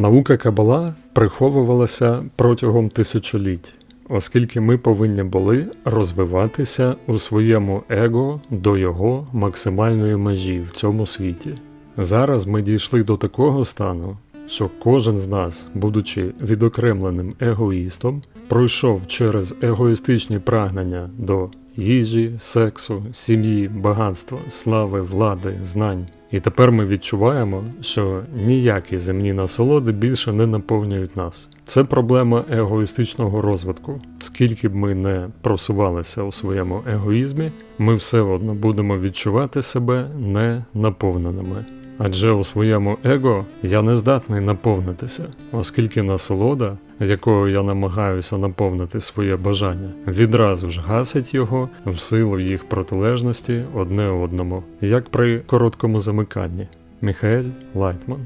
Наука Кабала приховувалася протягом тисячоліть, оскільки ми повинні були розвиватися у своєму его до його максимальної межі в цьому світі. Зараз ми дійшли до такого стану, що кожен з нас, будучи відокремленим егоїстом, пройшов через егоїстичні прагнення до їжі, сексу, сім'ї, багатства, слави, влади, знань. І тепер ми відчуваємо, що ніякі земні насолоди більше не наповнюють нас. Це проблема егоїстичного розвитку. Скільки б ми не просувалися у своєму егоїзмі, ми все одно будемо відчувати себе не наповненими. Адже у своєму его я не здатний наповнитися, оскільки насолода, якою я намагаюся наповнити своє бажання, відразу ж гасить його в силу їх протилежності одне одному, як при короткому замиканні. Міхаель Лайтман